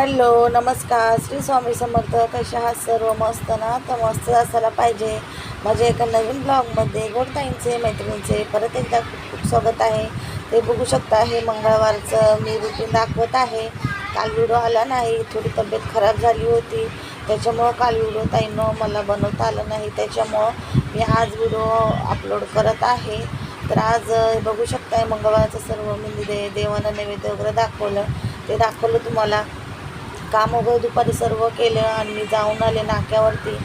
Hello नमस्कार. श्री स्वामी समर्थ कशा आहात सर्व? मस्त ना? तर मस्त असायला पाहिजे. माझ्या एका नवीन ब्लॉगमध्ये गोडताईंचे मैत्रिणींचे परत एकदा खूप खूप स्वागत आहे. ते बघू शकता हे मंगळवारचं मी रुटीन दाखवत आहे. काल व्हिडिओ आला नाही थोडी तब्येत खराब झाली होती. त्याच्यामुळं काल व्हिडिओ ताईनं मला बनवता आलं नाही. त्याच्यामुळं मी आज व्हिडिओ अपलोड करत आहे. तर आज बघू शकताय मंगळवारचं सर्व मी दे देवानं नैवेद्य वगैरे दाखवलं. ते दाखवलं तुम्हाला. काम वगैरे दुपारी सर्व केलं आणि मी जाऊन आले नाक्यावरती.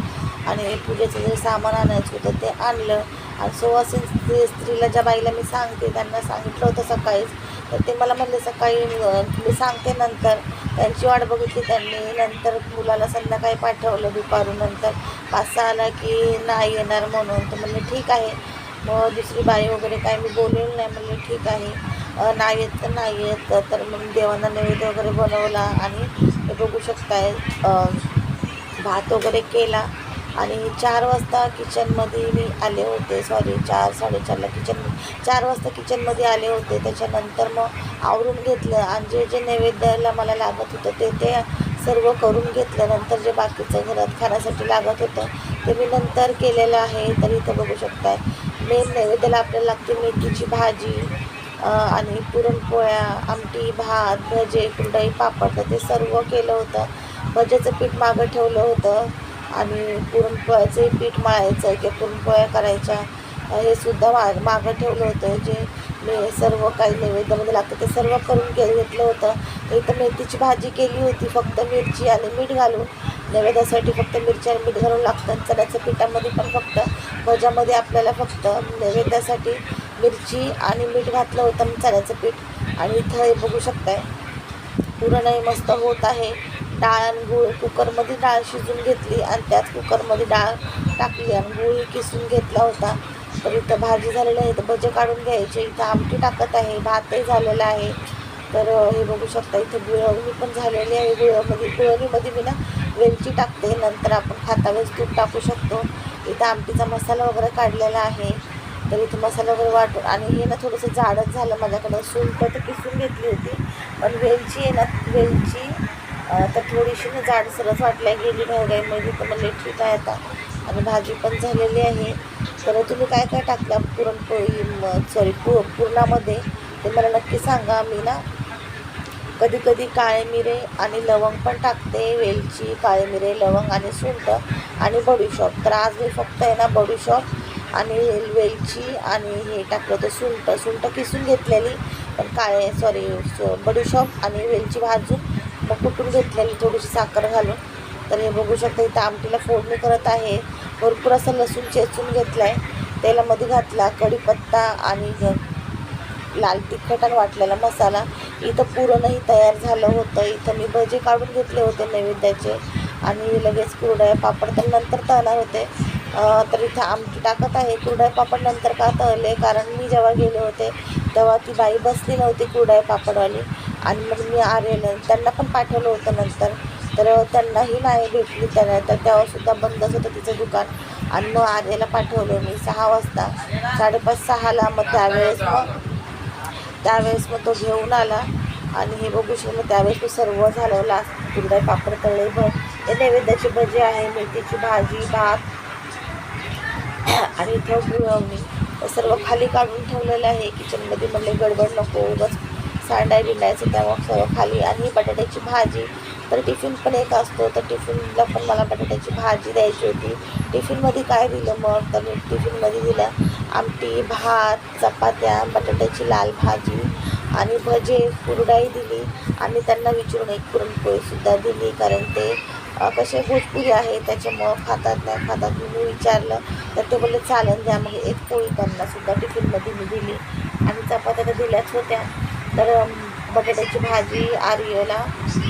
आणि पूजेचं जे सामान आणायचं होतं ते आणलं. आणि सुवासिन स्त्री स्त्रीला ज्या बाईला मी सांगते त्यांना सांगितलं होतं सकाळीच. तर ते मला म्हणले सकाळी मी सांगते नंतर. त्यांची वाट बघितली त्यांनी. नंतर मुलाला संध्याकाळी पाठवलं दुपारून. नंतर पाच सहा आला की नाही येणार म्हणून. तर म्हणले ठीक आहे. मग दुसरी बाई वगैरे काय मी बोलेल नाही. म्हणले ठीक आहे. नाही येत तर नाही येत तर मग देवांना नैवेद्य वगैरे बनवला आणि हे बघू शकताय भात वगैरे केला. आणि चार वाजता किचनमध्ये मी आले होते सॉरी चार साडेचारला किचन चार वाजता किचनमध्ये आले होते. त्याच्यानंतर मग आवरून घेतलं आणि जे जे नैवेद्याला मला लागत होतं ते ते सर्व करून घेतलं. नंतर जे बाकीचं घरात खाण्यासाठी लागत होतं ते मी नंतर केलेलं आहे. तर इथं बघू शकताय मेन नैवेद्याला आपल्याला लागते मेथीची भाजी आणि पुरणपोळ्या आमटी भात भजे कुरडई पापड तर ते सर्व केलं होतं. भजेचं पीठ मागं ठेवलं होतं. आणि पुरणपोळ्याचे पीठ मळायचं किंवा पुरणपोळ्या करायच्या हे सुद्धा मा मागं ठेवलं होतं. जे मी सर्व काही नैवेद्यामध्ये म्हणजे लागतं ते सर्व करून घे घेतलं होतं. तर इथं मेथीची भाजी केली होती फक्त मिरची आणि मीठ घालून. नैवेद्यासाठी फक्त मिरची आणि मीठ घालून लागतं. चण्याच्या पिठामध्ये पण फक्त भज्यामध्ये आपल्याला फक्त नैवेद्यासाठी मिरची आणि मीठ घातलं होतं मसाल्याचं पीठ. आणि इथं हे बघू शकताय पुरणही मस्त होत आहे. डाळ आणि गूळ कुकरमध्ये डाळ शिजून घेतली आणि त्याच कुकरमध्ये डाळ टाकली आणि गूळ किसून घेतला होता. तर इथं भाजी झालेली आहे तर भजे काढून घ्यायचे इथं आमटी टाकत आहे भातही झालेला आहे. तर हे बघू शकता इथं गुळवणी पण झालेली आहे. गुळवणी गुळवणीमध्ये मी ना वेलची टाकते नंतर आपण खाता वेळेस तूप टाकू शकतो. इथं आमटीचा मसाला वगैरे काढलेला आहे. तर इथं मसाला वगैरे वाटून. आणि हे ना थोडंसं जाडच झालं माझ्याकडं. सुंठ तर किसून घेतली होती. पण वेलची आहे ना वेलची तर थोडीशी ना जाडसरच वाटल्या गेली घाईघाईमध्ये तर लेट ठीक आहे आता. आणि भाजी पण झालेली आहे. तर तुम्ही काय काय टाकलं पुरणपोळी सॉरी पु पुरणामध्ये? ते मला नक्की सांगा. मी ना कधी कधी काळे मिरे आणि लवंग पण टाकते. वेलची काळे मिरे लवंग आणि सुंट आणि बडीशॉप. तर आज मी फक्त आहे ना बडीशॉप आणि वेलची आणि हे टाकलं होतं सुंट सुंट किसून घेतलेली. पण काळे सॉरी बडीशॉप आणि वेलची भाजून मग कुटून घेतलेली थोडीशी साखर घालून. तर हे बघू शकता इथं आमटीला फोडणी करत आहे. भरपूर असं लसूण चेचून घेतलं आहे तेलामध्ये घातला कढीपत्ता आणि लाल तिखट आणि वाटलेला मसाला. इथं पुरणही तयार झालं होतं. इथं मी भजे काढून घेतले होते नैवेद्याचे. आणि लगेच कुरडाय पापड तर नंतर तळणार होते. तर इथं आमटी टाकत आहे. कुरडया पापड नंतर का तळले? कारण मी जेव्हा गेले होते तेव्हा ती बाई बसली नव्हती कुरडया पापडवाली आणि मग मी आलेलं. त्यांना पण पाठवलं होतं नंतर. तर त्यांनाही नाही भेटली त्यांना तर तेव्हासुद्धा बंदच होतं तिचं दुकान. आणि मग आर्याला पाठवलं मी. सहा वाजता. साडेपाच सहाला मग त्यावेळेस मग त्यावेळेस मग तो घेऊन आला. आणि हे बघू शकतो मग त्यावेळेस तो सर्व झालं. लास्ट कुरडाई पापड तळले. भर हे नैवेद्याची भजी आहे. मेथीची भाजी भात आणि इथं गुळवणी सर्व खाली काढून ठेवलेलं आहे. किचनमध्ये म्हणले गडबड नको उगाच सांडाय बिंडायचं त्यामुळं सर्व खाली. आणि बटाट्याची भाजी तर टिफिन पण एक असतो तर टिफिनला पण मला बटाट्याची भाजी द्यायची होती. टिफिनमध्ये काय दिलं मग? तर मी टिफिनमध्ये दिलं आमटी भात चपात्या बटाट्याची लाल भाजी आणि भजे कुरडाई दिली. आणि त्यांना विचारून एक पुरणपोळीसुद्धा दिली कारण ते कसे भोजपुरी आहे. त्याच्यामुळं खातात नाही खातात मी विचारलं. तर ते बोलले चालेल द्या. मग एक पोळी त्यांना सुद्धा टिफिनमध्ये मी दिली. आणि चपात्या तर दिल्याच होत्या. तर बटाट्याची भाजी आर्यला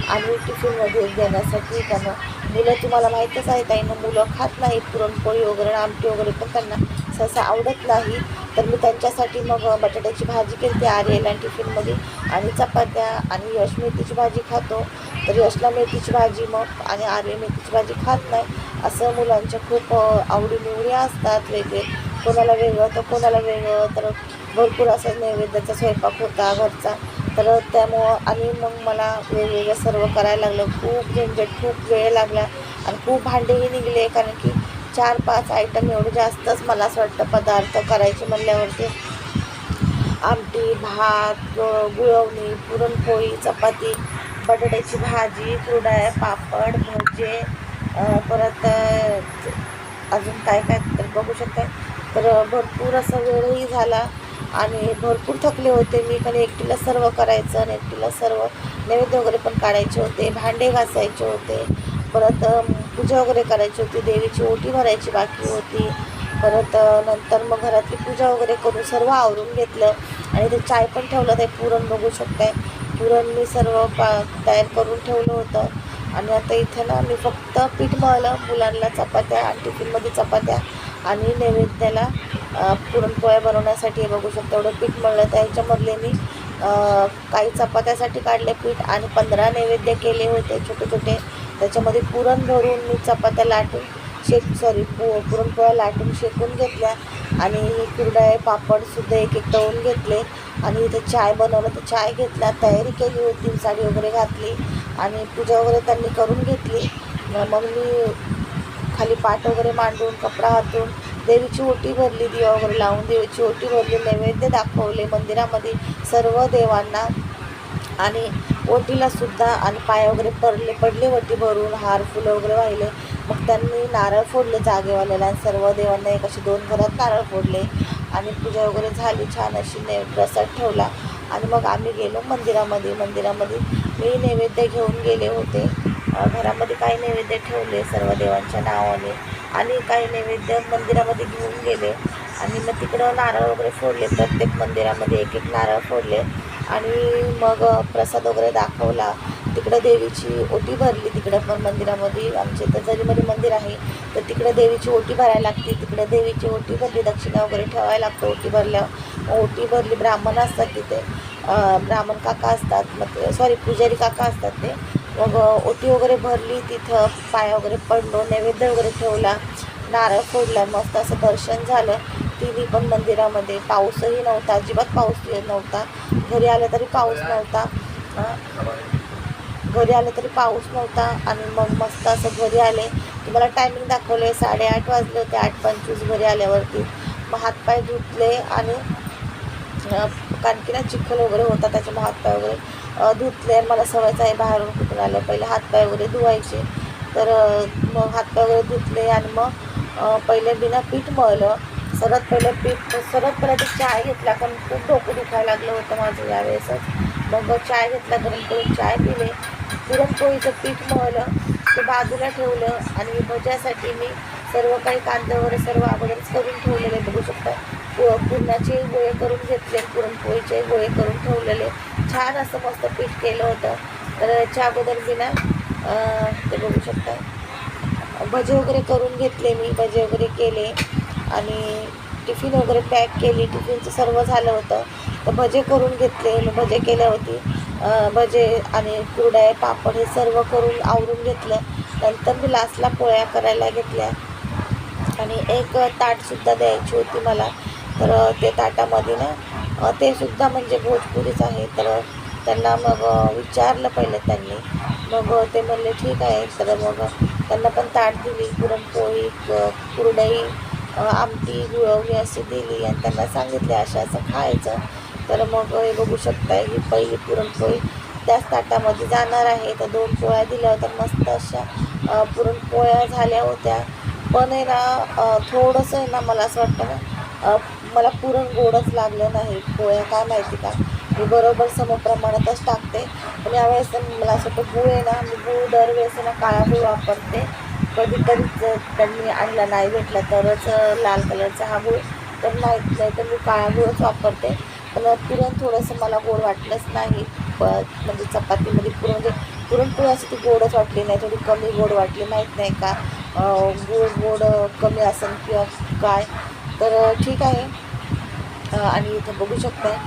आणि टिफिनमध्ये देण्यासाठी त्यांना. मुलं तुम्हाला माहीतच आहे ताईनं मुलं खात नाहीत. पुरणपोळी वगैरे आमटी वगैरे पण त्यांना सहसा आवडत नाही. तर मी त्यांच्यासाठी मग बटाट्याची भाजी केली ती आर्यला टिफिनमध्ये. आणि चपात्या आणि यश मेथीची भाजी खातो. तरी यशला मेथीची भाजी मग आणि आर्य मेथीची भाजी खात नाही. असं मुलांच्या खूप आवडीनिवडी असतात वेगळे. कोणाला वेगळं तर कोणाला वेगळं. तर भरपूर असं नैवेद्याचा स्वयंपाक होता घरचा. तर त्यामुळं आणि मग मला वेगवेगळं सर्व करायला लागलं. खूप झंझट खूप वेळ लागला आणि खूप भांडेही निघले. कारण की चार पाच आयटम एवढे जास्तच मला असं वाटतं पदार्थ करायचे म्हणल्यावरती. आमटी भात गुळवणी पुरणपोळी चपाती बटाट्याची भाजी कुरडाया पापड भजे परत अजून काय काय तर बघू शकताय तर भरपूर असा वेळही झाला आणि भरपूर थकले होते मी पण एकटीला सर्व करायचं आणि एकटीला सर्व नैवेद्य वगैरे पण काढायचे होते भांडे घासायचे होते. परत पूजा वगैरे करायची होती देवीची ओटी भरायची बाकी होती. परत नंतर मग घरातली पूजा वगैरे करून सर्व आवरून घेतलं आणि ते चाय पण ठेवलं ते पुरण बघू शकताय. पुरण मी सर्व पा तयार करून ठेवलं होतं. आणि आता इथं ना मी फक्त पीठ मळलं मुलांना चपात्या आणि टिफिनमध्ये चपात्या आणि नैवेद्याला पुरणपोळ्या बनवण्यासाठी हे बघू शकतो एवढं पीठ मळलं. त्या ह्याच्यामधले मी काही चपात्यासाठी काढले पीठ आणि पंधरा नैवेद्य केले होते छोटे छोटे त्याच्यामध्ये पुरण भरून मी चपात्या लाटून शेक सॉरी पु पुरणपोळ्या लाटून शेकून घेतल्या. आणि कुरडाय पापडसुद्धा एक एक तळून घेतले. आणि इथे चाय बनवलं. तर चाय घेतला तयारी केली होती. साडी वगैरे घातली. आणि पूजा वगैरे त्यांनी करून घेतली. मग मी खाली पाट वगैरे मांडून कपडा हातून देवीची ओटी भरली दिवा वगैरे लावून देवीची ओटी भरली नैवेद्य दाखवले. मंदिरामध्ये सर्व देवांना आणि ओटीलासुद्धा आणि पाय वगैरे पडले पडले ओटी भरून हार फुलं वगैरे वाहिले. मग त्यांनी नारळ फोडले जागेवाल्याला आणि सर्व देवांना एक असे दोन घरात नारळ फोडले. आणि पूजा वगैरे झाली छान अशी ने प्रसाद ठेवला. आणि मग आम्ही गेलो मंदिरामध्ये. मंदिरामध्ये मी नैवेद्य घेऊन गेले होते. घरामध्ये काही नैवेद्य ठेवले सर्व देवांच्या नावाने. आणि काही नैवेद्य मंदिरामध्ये घेऊन गेले. आणि मग तिकडं नारळ वगैरे फोडले. प्रत्येक मंदिरामध्ये एक एक नारळ फोडले. आणि मग प्रसाद वगैरे दाखवला. तिकडं देवीची ओटी भरली तिकडं पण मंदिरामध्ये. आमच्या इथं जरीमध्ये मंदिर आहे तर तिकडं देवीची ओटी भरायला लागते. तिकडं देवीची ओटी भरली दक्षिणा वगैरे ठेवायला लागतं ओटी भरल्या ओटी भरली ब्राह्मण असतात तिथे. ब्राह्मण काका असतात मग सॉरी पुजारी काका असतात ते. मग ओटी वगैरे भरली तिथं पाया वगैरे पडलो नैवेद्य वगैरे ठेवला नारळ फोडला मस्त असं दर्शन झालं. तिन्ही पण मंदिरामध्ये. पाऊसही नव्हता अजिबात पाऊस येत नव्हता. घरी आलं तरी पाऊस नव्हता. घरी आलं तरी पाऊस नव्हता आणि मग मस्त असं घरी आले. तुम्हाला टायमिंग दाखवले साडेआठ वाजले होते आठ पंचवीस घरी आल्यावरती. मग हातपाय धुतले आणि कारण की ना चिखल वगैरे होता त्याच्यामुळे हातपाय वगैरे धुतले मला सवयच आहे बाहेरून कुठून आलं. पहिले हातपाय वगैरे धुवायचे. तर मग हातपाय वगैरे धुतले आणि मग पहिले बिना पीठ मळलं. सर्वात पहिलं पीठ सर्वात पहिलं ते चाय घेतला. कारण खूप डोकं दुखायला लागलं होतं माझं यावेळेसच. मग चाय घेतला गरम करून चाय पिले. पुरणपोळीचं पीठ मळलं ते बाजूला ठेवलं आणि भज्यासाठी मी सर्व काही कांदा वगैरे सर्व अगोदरच करून ठेवलेले. बघू शकता पु- पुरणाचे गोळे करून घेतले पुरणपोळीचे गोळे करून ठेवलेले. छान असं मस्त पीठ केलं होतं. तर याच्या अगोदर मी ना ते बघू शकता भजे वगैरे करून घेतले मी. भजे वगैरे केले. आणि टिफिन वगैरे पॅक केली टिफिनचं सर्व झालं होतं. तर भजे करून घेतले मी भजे केल्या होती भजे आणि कुरडाय पापड हे सर्व करून आवरून घेतलं. नंतर मी लास्टला पोळ्या करायला घेतल्या. आणि एक ताटसुद्धा द्यायची होती मला. तर ते ताटामध्ये ना ते सुद्धा म्हणजे भोजपुरीच आहे. तर त्यांना मग विचारलं पहिले त्यांनी. मग ते म्हणले ठीक आहे. तर मग त्यांना पण ताट दिली. पुरणपोळी कुरडई आमटी गुळवणी अशी दिली आणि त्यांना सांगितले असं असं खायचं. तर मग हे बघू शकताय ही पहिली पुरणपोळी त्याच ताटामध्ये जाणार आहे. तर दोन पोळ्या दिल्या होत्या मस्त अशा पुरणपोळ्या झाल्या होत्या. पण आहे ना थोडंसं आहे ना मला असं वाटतं ना मला पुरण गोडच लागलं नाही. पोळ्या काय माहिती का? मी बरोबर समप्रमाणातच टाकते. पण यावेळेस मला असं वाटतं गूळ आहे ना मी गूळ दरवेळेस ना काळा गुळ वापरते. कधी कधीच त्यांनी आणला नाही भेटला तरच लाल कलरचा हा गूळ. तर माहीत नाही तर मी काळा गुळच वापरते. पण पुरण थोडंसं मला गोड वाटलंच नाही. प म्हणजे चपातीमध्ये पुरण म्हणजे पुरणपोळी अशी ती गोडच वाटली नाही. थोडी कमी गोड वाटली माहीत नाही का? गोड गोड कमी असेल किंवा काय? तर ठीक आहे. आणि इथं बघू शकताय.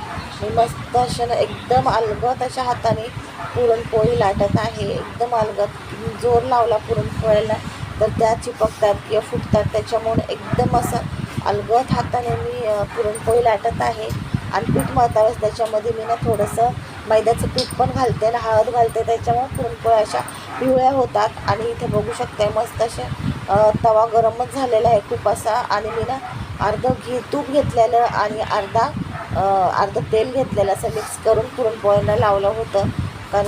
मी मस्त अशा एकदम अलगत अशा हाताने पुरणपोळी लाटत आहे. एकदम अलगत जोर लावला पुरणपोळ्याला. तर त्या चिपकतात किंवा फुटतात. त्याच्यामुळे एकदम असं अलगत हाताने मी पुरणपोळी लाटत आहे. आणि पीठ मळतावेळेस त्याच्यामध्ये मी ना थोडंसं मैद्याचं पीठ पण घालते आणि हळद घालते. त्याच्यामुळे पुरणपोळ्या अशा पिवळ्या होतात. आणि इथे बघू शकते मस्त असे तवा गरमच झालेला आहे खूप असा. आणि मी ना अर्धं घी तूप घेतलेलं आणि अर्धा अर्धं तेल घेतलेलं असं मिक्स करून पुरणपोळ्यांना लावलं होतं. कारण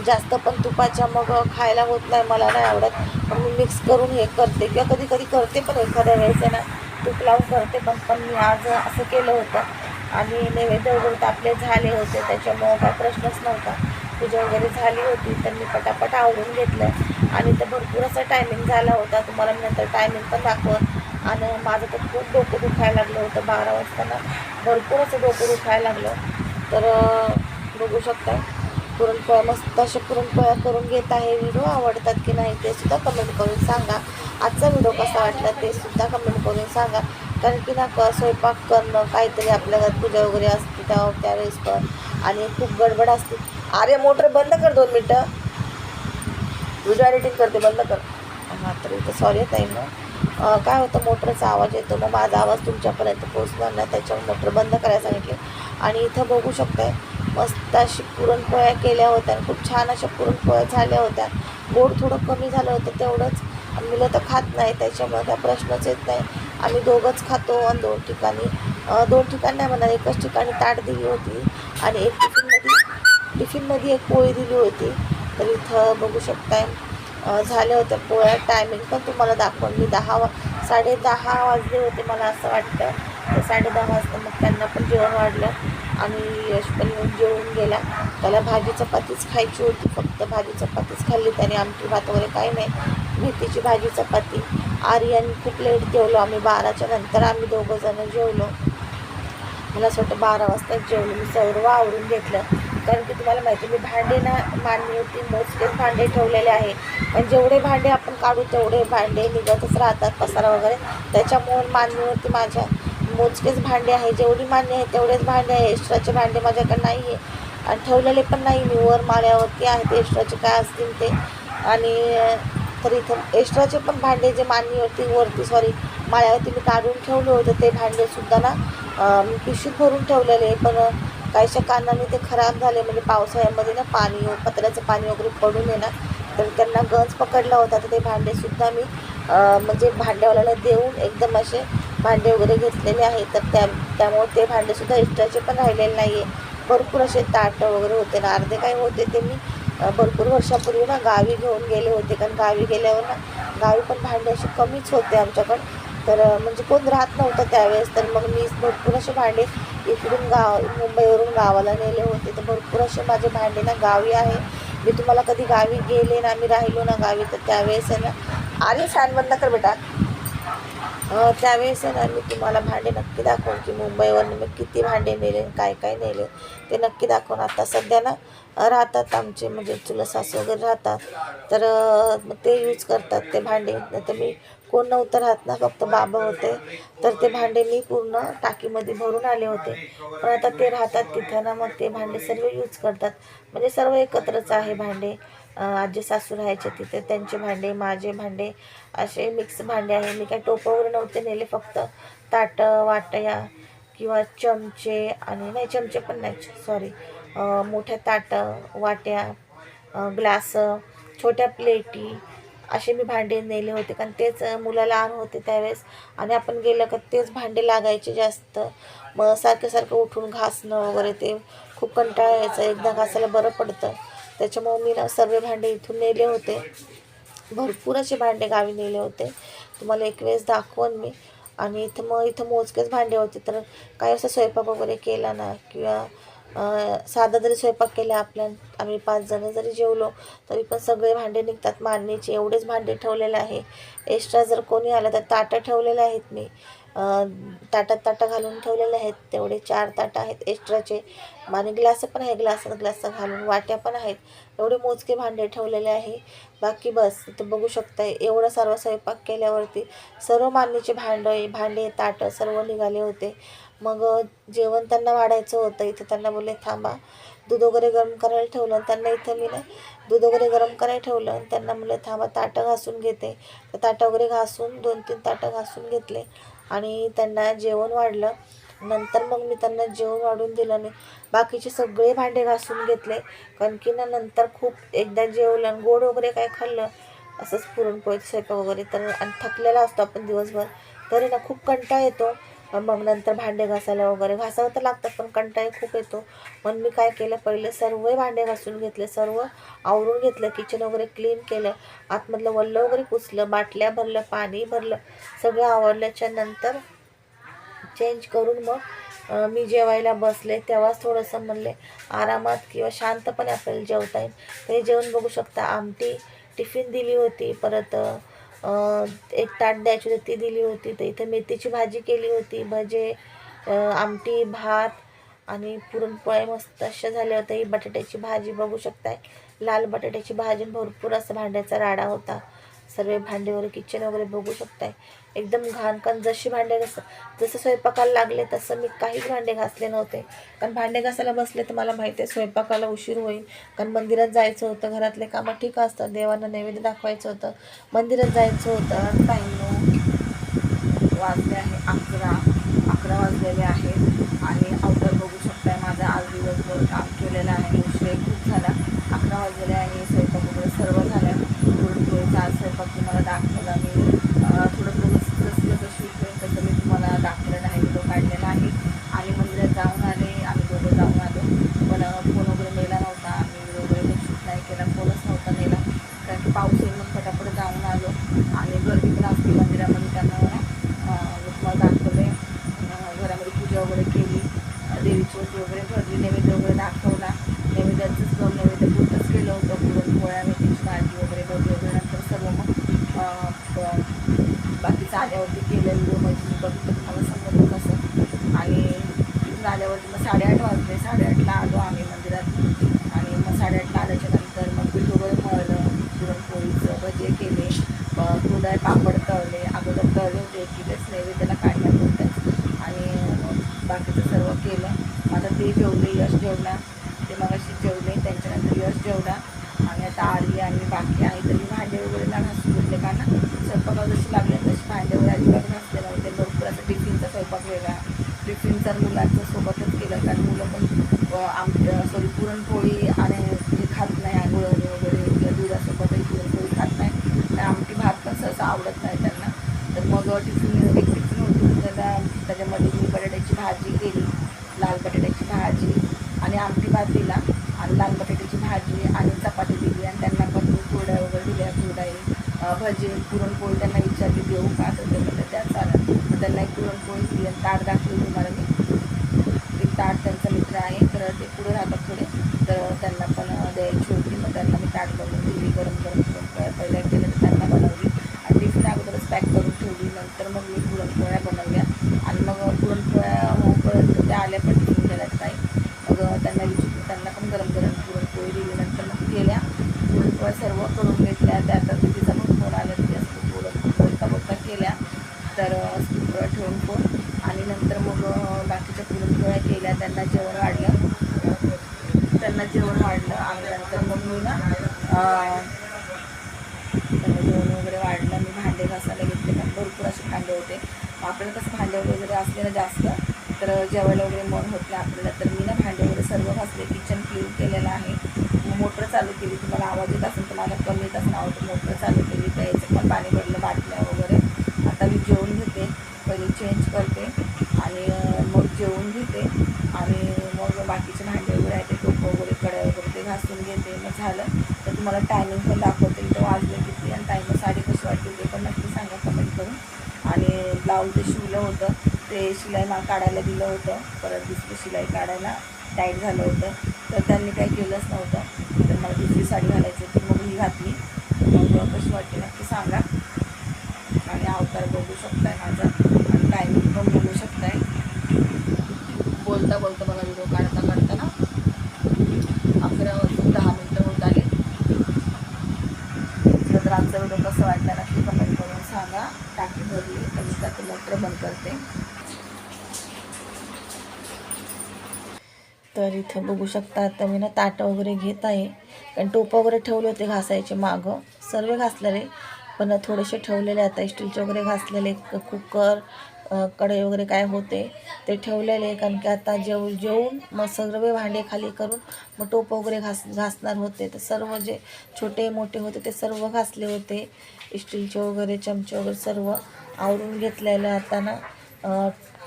जास्त पण तुपाच्या मग खायला होत नाही मला नाही आवडत. पण मी मिक्स करून हे करते. किंवा कधी कधी करते पण एखाद्या वेळेस आहे ना तूप लावून करते पण पण मी आज असं केलं होतं. आणि नैवेद्य वगैरे तर आपले झाले होते त्याच्यामुळं काय प्रश्नच नव्हता. पूजा वगैरे झाली होती तर मी पटापट आवडून घेतलं. आणि तर भरपूर असा टायमिंग झाला होता. तुम्हाला मी नंतर टायमिंग पण दाखवत. आणि माझं तर खूप डोकं दुखायला लागलं होतं. बारा वाजताना भरपूर असं डोकं दुखायला लागलं. तर बघू शकता. पुरणपोळ्या मस्त अशा पुरणपोळ्या करून घेत आहे. व्हिडिओ आवडतात की नाही ते सुद्धा कमेंट करून सांगा. आजचा व्हिडिओ कसा वाटला ते सुद्धा कमेंट करून सांगा. कारण की ना क स्वयंपाक करणं काहीतरी आपल्या घरात पूजा वगैरे असते तेव्हा त्यावेळेस पण. आणि खूप गडबड असते. अरे मोटर बंद कर दोन मिनटं. व्हिडिओ एडिटिंग करते बंद कर. हां तर इथं सॉरी ताई मग काय होतं मोटरचा आवाज येतो. मग माझा आवाज तुमच्यापर्यंत पोहोचणार नाही. त्याच्यावर मोटर बंद करायला सांगितले. आणि इथं बघू शकताय मस्त अशी पुरणपोळ्या केल्या होत्या आणि खूप छान अशा पुरणपोळ्या झाल्या होत्या. गोड थोडं कमी झालं होतं तेवढंच. मुलं तर खात नाही त्याच्यामुळे काय प्रश्नच येत नाही. आम्ही दोघंच खातो आणि दोन ठिकाणी. दोन ठिकाणी नाही म्हणा एकच ठिकाणी ताट दिली होती आणि एक टिफिनमध्ये टिफिनमध्ये एक पोळी दिली होती. तर इथं बघू शकताय झाल्या होत्या पोळ्या. टायमिंग पण तुम्हाला दाखवून मी दहा वा साडे दहा वाजले होते मला असं वाटतं. साडे दहा वाजता मग त्यांना पण जेवण वाढलं. आणि यश पण येऊन जेवून गेला. त्याला भाजी चपातीच खायची होती. फक्त भाजी चपातीच खाल्ली त्याने. आमटी भात वगैरे काही नाही. मेथीची भाजी चपाती. आर्यन खूप लेट जेवलो. आम्ही बाराच्या नंतर आम्ही दोघं जण जेवलो. मला असं वाटतं बारा वाजताच जेवलो. मी सर्व आवरून घेतलं. कारण की तुम्हाला माहिती आहे, मी भांडे ना मांडणीवरती मोजकेच भांडे ठेवलेले आहे. पण जेवढे भांडे आपण काढू तेवढे भांडे निघतच राहतात. पसारा वगैरे. त्याच्यामुळे मांडणीवरती माझ्या. मोजकेच भांडे आहे जेवढी मान्य आहे तेवढेच भांडे आहे. एक्स्ट्राचे भांडे माझ्याकडे नाही आहे आणि ठेवलेले पण नाही. मी वर माळ्यावरती आहेत एक्स्ट्राचे काय असतील ते. आणि तर इथं एक्स्ट्राचे पण भांडे जे मान्यवरती वरती सॉरी माळ्यावरती मी काढून ठेवले होते ते भांडेसुद्धा ना मी पिशवीत भरून ठेवलेले पण काहीशा कारणाने ते खराब झाले. म्हणजे पावसाळ्यामध्ये ना पाणी पत्र्याचं पाणी वगैरे पडून आहे ना तर त्यांना गंज पकडला होता. तर ते भांडेसुद्धा मी म्हणजे भांड्यावाल्याला देऊन एकदम असे भांडे वगैरे घेतलेले आहेत तर त्या त्यामुळे ते भांडेसुद्धा एक्स्ट्राचे पण राहिलेले नाही आहे भरपूर असे ताटं वगैरे होते ना. अर्धे काय होते ते मी भरपूर वर्षापूर्वी ना गावी घेऊन गेले होते. कारण गावी गेल्यावर ना गावी पण भांडे असे कमीच होते आमच्याकडं. तर म्हणजे कोण राहत नव्हतं त्यावेळेस. तर मग मी भरपूर असे भांडे इकडून गाव मुंबईवरून गावाला नेले होते. तर भरपूर असे माझे भांडे ना गावी आहे. मी तुम्हाला कधी गावी गेले ना मी राहिलो ना गावी तर त्यावेळेस आहे ना अरे फॅन बंद कर बेटा. त्यावेळेस ना मी तुम्हाला भांडे नक्की दाखवून की मुंबईवरून मी किती भांडे नेले काय काय नेले ते नक्की दाखवून. आता सध्या ना राहतात आमचे म्हणजे चुलत सासू वगैरे राहतात. तर मग ते यूज करतात ते भांडे. नाही तर मी कोण नव्हतं राहत ना फक्त बाबा होते. तर ते भांडे मी पूर्ण टाकीमध्ये भरून आले होते. पण आता ते राहतात तिथं ना मग ते भांडे सर्व यूज करतात. म्हणजे सर्व एकत्रच आहे भांडे. आजी सासू राहायचे तिथे त्यांचे भांडे माझे भांडे असे मिक्स भांडे आहे. मी काय टोपंवर नव्हते नेले फक्त ताटं वाटया किंवा चमचे आणि नाही चमचे पण नाही सॉरी मोठ्या ताटं वाट्या ग्लास छोट्या प्लेटी असे मी भांडे नेले होते. कारण तेच मुलं लहान होते त्यावेळेस आणि आपण गेलं का तेच भांडे लागायचे जास्त. मग सारखं सारखं उठून घासणं वगैरे ते खूप कंटाळा यायचं. एकदा घासायला बरं पडतं. त्याच्यामुळे मी ना सर्व भांडे इथून नेले होते. भरपूर असे भांडे गावी नेले होते. तुम्हाला एक वेळेस दाखवून मी. आणि इथं मग इथं मोजकेच भांडे होते. तर काही असं स्वयंपाक वगैरे केला ना किंवा साधा जरी स्वयंपाक केला आपल्या आम्ही पाच जण जरी जेवलो तरी पण सगळे भांडे निघतात मांडणीचे एवढेच भांडे ठेवलेले आहे. एक्स्ट्रा जर कोणी आलं तर ताटं ठेवलेले आहेत मी. ताटात ताटं घालून ठेवलेले आहेत. तेवढे चार ताटं आहेत एक्स्ट्राचे आणि ग्लास पण आहे. ग्लास ग्लास घालून वाट्या पण आहेत. एवढे मोजके भांडे ठेवलेले आहे. बाकी बस इथं बघू शकताय. एवढं सर्व स्वयंपाक केल्यावरती सर्व मांडणीचे भांडं भांडे ताटं सर्व निघाले होते. मग जेवण त्यांना वाढायचं होतं. इथं त्यांना बोलले थांबा. दूध वगैरे गरम करायला ठेवलं. त्यांना इथं मी ना दूध वगैरे गरम करायला ठेवलं. त्यांना म्हणलं थांबा ताटं घासून घेते. ताटं वगैरे घासून दोन तीन ताटं घासून घेतले. आणि त्यांना जेवण वाढलं. नंतर मग मी त्यांना जेवण वाढून दिलं आणि बाकीचे सगळे भांडे घासून घेतले. कारण की ना नंतर खूप एकदा जेवलं आणि गोड वगैरे काय खाल्लं असंच पुरणपोळी स्वयंपाक वगैरे. तर आणि थकलेला असतो आपण दिवसभर. तरी ना खूप कंटाळा येतो. मग नंतर भांडे घासायला वगैरे घासावं तर लागतं पण कंटाळी खूप येतो. मग मी काय केलं पहिले सर्व भांडे घासून घेतले सर्व आवरून घेतलं किचन वगैरे क्लीन केलं आतमधलं वल्लं वगैरे पुसलं बाटल्या भरलं पाणी भरलं सगळं आवरल्याच्या नंतर चेंज करून मग मी जेवायला बसले. तेव्हाच थोडंसं म्हणले आरामात किंवा शांतपणे आपल्याला जेवता येईल. ते जेवण बघू शकता. आमटी टिफिन दिली होती परत एक ताट द्यायची होती ती दिली होती. तर इथं मेथीची भाजी केली होती भजे आमटी भात आणि पुरणपोळ्या मस्त अशा झाल्या होत्या. ही बटाट्याची भाजी बघू शकताय. लाल बटाट्याची भाजी भरपूर असं भांड्याचा राडा होता. सर्व भांडे वगैरे किचन वगैरे बघू शकताय. एकदम घाण कारण जशी भांडे घास जसं स्वयंपाकाला लागले तसं मी काहीच भांडे घासले नव्हते. कारण भांडे घासायला बसले तर मला माहिती आहे स्वयंपाकाला उशीर होईल. कारण मंदिरात जायचं होतं घरातले कामं ठीक असतात देवांना नैवेद्य दाखवायचं होतं. मंदिरात जायचं होतं टाईम वाजले आहे अकरा अकरा वाजलेले आहेत. आणि अवतार बघू शकताय माझा आज दिवसभर काम केलेलं आहे. उशीर खूप झाला. अकरा वाजलेले आहे स्वयंपाक वगैरे सर्व झाल्या चार आज स्वयंपाक तुम्हाला दाखवला मी. थोडं थोडं जसं जसं शूट होईल तसं मी तुम्हाला दाखवलेलं आहे व्हिडिओ काढलेला आहे. आणि मंदिरात जाऊन आले आम्ही दोघं जाऊन आलो. पण फोन वगैरे नेला नव्हता. आम्ही व्हिडिओ वगैरे शूट नाही केला फोनच नव्हता नेला कारण की पाऊस येईल मग फटाफट जाऊन आलो. आणि गर्दी पण असते मंदिरामध्ये त्यामुळे तुम्हाला दाखवले घरामध्ये पूजा वगैरे केली. देवीची ओटी वगैरे भरली नैवेद्य वगैरे दाखवला. नैवेद्याचंच नैवेद्य पुरतंच केलं होतं. पुरणपोळ्या मेथीची भाजी वगैरे भजी वगैरे नंतर सर्व मग अं, प- बाकीचं आल्यावरती केलेली व्हिडिओमध्ये मी तुम्हाला समजलं कसं आणि तिथून आल्यावरती मग साडेआठ वाजले साडेआठला आलो आम्ही मंदिरात आणि मग साडेआठला आल्याच्यानंतर मग पीठ वगैरे मळलं पुरणपोळीचं भजे केले कुरडाय पापड तळले अगोदर तळले होते एक किलोच नैवेद्याला काढल्या होत्या आणि मग बाकीचं सर्व केलं माझा ते जेवले यश जेवला ते मग अशी जेवले त्यांच्यानंतर यश जेवला आणि आता आली आणि बाकी आहे तरी भांडे वगैरे ना घासून घेतले का ना स्वयंपाकाला जशी लागले तशी भांडे वगैरे अजिबात घासले नव्हते भरपूर असं टिफिनचा स्वयंपाक वेगळा टिफिनचा मुलांचं सोबतच केलं कारण मुलं पण अं, आमच्या सॉरी पुरणपोळी आणि हे खात नाही गुळवणी वगैरे किंवा दुधासोबतही पुरणपोळी खात नाही आणि आमटी भात पण सहसा आवडत नाही त्यांना तर मग टिफिन एक टिफिन होतो त्याला त्याच्यामध्ये मी बटाट्याची भाजी केली लाल बटाट्याची भाजी आणि आमटी भात दिला आणि लाल बटाट्याची भाजी आणि चपाती दिली आणि त्यांना पण कुरड्या वगैरे दिल्या कुरडाई अं, भजी पुरणपोळी त्यांना विचारली देऊ का तर ते म्हणलं त्या चालेल मग त्यांना एक पुरणपोळी दिली आणि ताट दाखवली तुम्हाला मी ते ताट त्यांचा मित्र आहे तर ते पुढे राहतात थोडे तर त्यांना पण द्यायची होती मग त्यांना गरम गरम पहिल्या तर त्यांना बनवली आणि टिफिन अगोदरच पॅक करून ठेवली नंतर मग मी पुरणपोळ्या बनवल्या आणि मग पुरणपोळ्या होईपर्यंत त्या आल्या पण टिफिन गेल्यात नाही मग त्यांना विचारलं त्यांना पण गरम गरम पुरणपोळी दिली नंतर मग केल्या पुरणपोळ्या सर्व करून घेतल्या त्यात तिचा पण फोन आला की असं थोडं बोलता बोलता केल्या तर स्पीकर ठेवून फोन आणि नंतर मग अं, बाकीच्या पुरणपोळ्या केल्या त्यांना जेवण वाढलं त्यांना जेवण वाढलं आणि नंतर मग मी ना अं, त्यांना जेवण वगैरे वाढलं मी भांडे घासायला घेतले कारण भरपूर असे भांडे होते मग आपल्याला कसं भांडे वगैरे असले ना जास्त तर जेवायला वगैरे मन होत नाही आपल्याला तर मी ना भांडे वगैरे सर्व घासले किचन क्लीन केलेलं आहे. मोटर चालू केली तुम्हाला आवाज येत असेल तुम्हाला कमी येत असेल आवाज मोटर चालू केली प्यायचं पण पाणी पडलं बाटल्या वगैरे. आता मी जेवून घेते पहिले चेंज करते आणि मग जेवून घेते आणि मग बाकीचे भांडे वगैरे आहे ते टोपं वगैरे कड्या वगैरे ते घासून घेते. मग झालं तर तुम्हाला टायमिंग पण दाखवते तर वाजले किती आणि टायमिंग साडी कशी वाटते ते पण नक्की सांगा कमेंट करून. आणि ब्लाऊज ते शिवलं होतं ते शिलाई मला काढायला दिलं होतं. परत दुसरी शिलाई काढायला टाईट झालं होतं. तर त्यांनी काही केलंच नव्हतं. तर मला दुसरी साडी घालायची होती मग ही घातली. मग कशी वाटते नक्की सांगा. आणि अवतार बघू शकताय माझा. आणि टायमिंग पण बघू शकताय. बोलता बोलता मला व्हिडिओ काढता काढता ना अकरा वाजून दहा मिनटं होत आले तर आमचा व्हिडिओ कसं वाटला नक्की कमेंट करून सांगा टाकी भरली तर मी त्याचं मोटर बंद करते तर इथं बघू शकता आता मी ना ताटं वगैरे घेत आहे. कारण टोपं वगैरे ठेवले होते घासायचे मागं. सर्व घासलेले. पण थोडेसे ठेवलेले आता स्टीलचे वगैरे घासलेले. कुकर कढई वगैरे काय होते ते ठेवलेले. कारण की आता जेव जेवून मग सर्व भांडे खाली करून मग टोपं वगैरे घास घासणार होते. तर सर्व जे छोटे मोठे होते ते सर्व घासले होते. स्टीलचे वगैरे चमचे वगैरे सर्व आवरून घेतलेलं. आता ना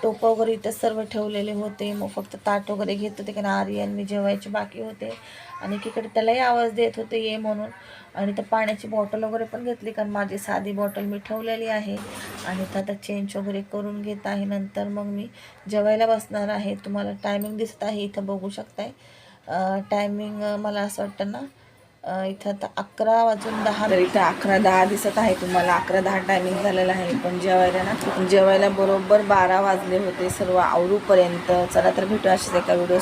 टोपं वगैरे इथं सर्व ठेवलेले होते. मग फक्त ताट वगैरे घेत होते कारण मी जेवायचे बाकी होते. आणि तिकडे त्यालाही आवाज देत होते ये म्हणून. आणि तर पाण्याची बॉटल वगैरे पण घेतली कारण माझी साधी बॉटल मी ठेवलेली आहे. आणि तर आता चेंज वगैरे करून घेत आहे. नंतर मग मी जेवायला बसणार आहे. तुम्हाला टायमिंग दिसत आहे इथं बघू शकताय. टायमिंग मला असं वाटतं ना इथं आता अकरा वाजून दहा तर इथं अकरा दहा दिसत आहे तुम्हाला. अकरा दहा टायमिंग झालेलं आहे. पण जेवायला ना जेवायला बरोबर बारा वाजले होते सर्व आवरूपर्यंत. चला तर भेटू अशीच एका व्हिडिओ